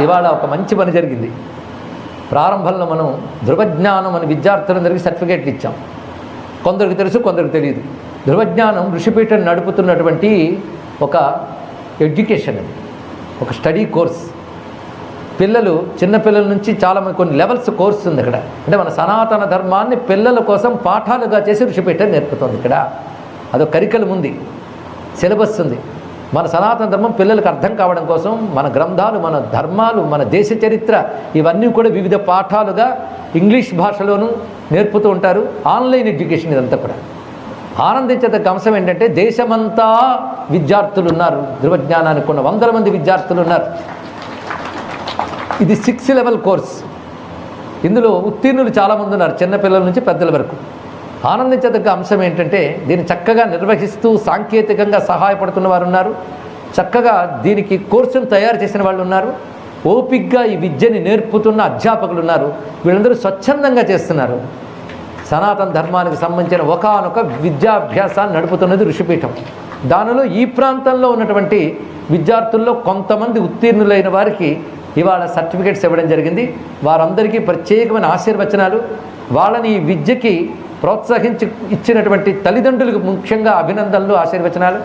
ఇవాళ ఒక మంచి పని జరిగింది. ప్రారంభంలో మనం ధృవజ్ఞానం అని విద్యార్థులందరికీ సర్టిఫికేట్లు ఇచ్చాం. కొందరికి తెలుసు కొందరికి తెలియదు. ధృవజ్ఞానం ఋషిపీఠం నడుపుతున్నటువంటి ఒక ఎడ్యుకేషన్ అది ఒక స్టడీ కోర్స్. పిల్లలు చిన్నపిల్లల నుంచి చాలా మంది కొన్ని లెవెల్స్ కోర్స్ ఉంది ఇక్కడ. అంటే మన సనాతన ధర్మాన్ని పిల్లల కోసం పాఠాలుగా చేసి ఋషిపీఠం నేర్పుతుంది ఇక్కడ. అదొక కరికలం ఉంది సిలబస్ ఉంది. మన సనాతన ధర్మం పిల్లలకు అర్థం కావడం కోసం మన గ్రంథాలు మన ధర్మాలు మన దేశ చరిత్ర ఇవన్నీ కూడా వివిధ పాఠాలుగా ఇంగ్లీష్ భాషలోనూ నేర్పుతూ ఉంటారు. ఆన్లైన్ ఎడ్యుకేషన్ ఇదంతా కూడా. ఆనందించదగ్గ అంశం ఏంటంటే దేశమంతా విద్యార్థులు ఉన్నారు ధృవజ్ఞానానికి ఉన్న వందల మంది విద్యార్థులు ఉన్నారు ఇది సిక్స్ లెవెల్ కోర్స్. ఇందులో ఉత్తీర్ణులు చాలామంది ఉన్నారు చిన్నపిల్లల నుంచి పెద్దల వరకు. ఆనందించదగ్గ అంశం ఏంటంటే దీన్ని చక్కగా నిర్వహిస్తూ సాంకేతికంగా సహాయపడుతున్న వారు ఉన్నారు చక్కగా దీనికి కోర్సును తయారు చేసిన వాళ్ళు ఉన్నారు ఓపిగ్గా ఈ విద్యని నేర్పుతున్న అధ్యాపకులు ఉన్నారు వీళ్ళందరూ స్వచ్ఛందంగా చేస్తున్నారు. సనాతన ధర్మానికి సంబంధించిన ఒకానొక విద్యాభ్యాసాన్ని నడుపుతున్నది ఋషిపీఠం. దానిలో ఈ ప్రాంతంలో ఉన్నటువంటి విద్యార్థుల్లో కొంతమంది ఉత్తీర్ణులైన వారికి ఇవాళ సర్టిఫికేట్స్ ఇవ్వడం జరిగింది. వారందరికీ ప్రత్యేకమైన ఆశీర్వచనాలు. వాళ్ళని ఈ విద్యకి ప్రోత్సహించి ఇచ్చినటువంటి తల్లిదండ్రులకు ముఖ్యంగా అభినందనలు ఆశీర్వచనాలు.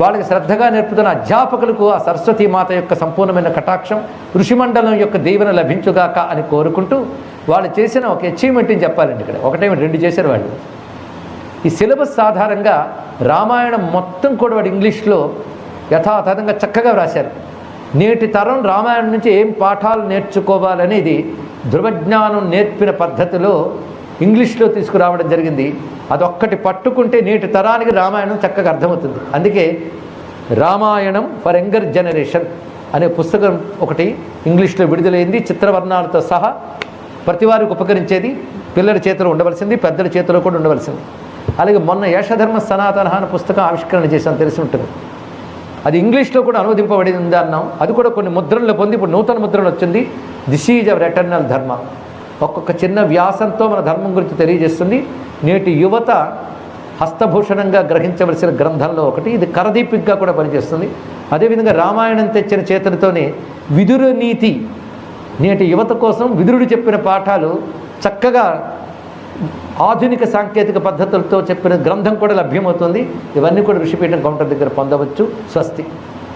వాళ్ళకి శ్రద్ధగా నేర్పుతున్న అధ్యాపకులకు ఆ సరస్వతీ మాత యొక్క సంపూర్ణమైన కటాక్షం ఋషిమండలం యొక్క దీవెన లభించుగాక అని కోరుకుంటూ వాళ్ళు చేసిన ఒక అచీవ్మెంట్ని చెప్పాలండి ఇక్కడ. ఒకటేమి? రెండు చేశారు వాళ్ళు. ఈ సిలబస్ ఆధారంగా రామాయణం మొత్తం కూడా వాడు ఇంగ్లీష్లో యథాతథంగా చక్కగా వ్రాశారు. నేటి తరం రామాయణం నుంచి ఏం పాఠాలు నేర్చుకోవాలనేది ధృవజ్ఞానం నేర్పిన పద్ధతిలో ఇంగ్లీష్లో తీసుకురావడం జరిగింది. అదొక్కటి పట్టుకుంటే నేటి తరానికి రామాయణం చక్కగా అర్థమవుతుంది. అందుకే రామాయణం ఫర్ యంగర్ జనరేషన్ అనే పుస్తకం ఒకటి ఇంగ్లీష్లో విడుదలైంది. చిత్రవర్ణాలతో సహా ప్రతి వారికి ఉపకరించేది. పిల్లల చేతిలో ఉండవలసింది పెద్దల చేతిలో కూడా ఉండవలసింది. అలాగే మొన్న యశధర్మ సనాతన అనే పుస్తకం ఆవిష్కరణ చేశాను తెలిసి ఉంటుంది. అది ఇంగ్లీష్లో కూడా అనువదింపబడింది అన్నాం. అది కూడా కొన్ని ముద్రల్లో పొంది ఇప్పుడు నూతన ముద్రలు వచ్చింది. దిస్ ఈజ్ అవర్ ఎటర్నల్ ధర్మ ఒక్కొక్క చిన్న వ్యాసంతో మన ధర్మం గురించి తెలియజేస్తుంది. నేటి యువత హస్తభూషణంగా గ్రహించవలసిన గ్రంథంలో ఒకటి ఇది కరదీపికగా కూడా పనిచేస్తుంది. అదేవిధంగా రామాయణం తెచ్చిన చేతులతోనే విదుర నీతి నేటి యువత కోసం విదురుడు చెప్పిన పాఠాలు చక్కగా ఆధునిక సాంకేతిక పద్ధతులతో చెప్పిన గ్రంథం కూడా లభ్యమవుతుంది. ఇవన్నీ కూడా ఋషిపీఠం కౌంటర్ దగ్గర పొందవచ్చు. స్వస్తి.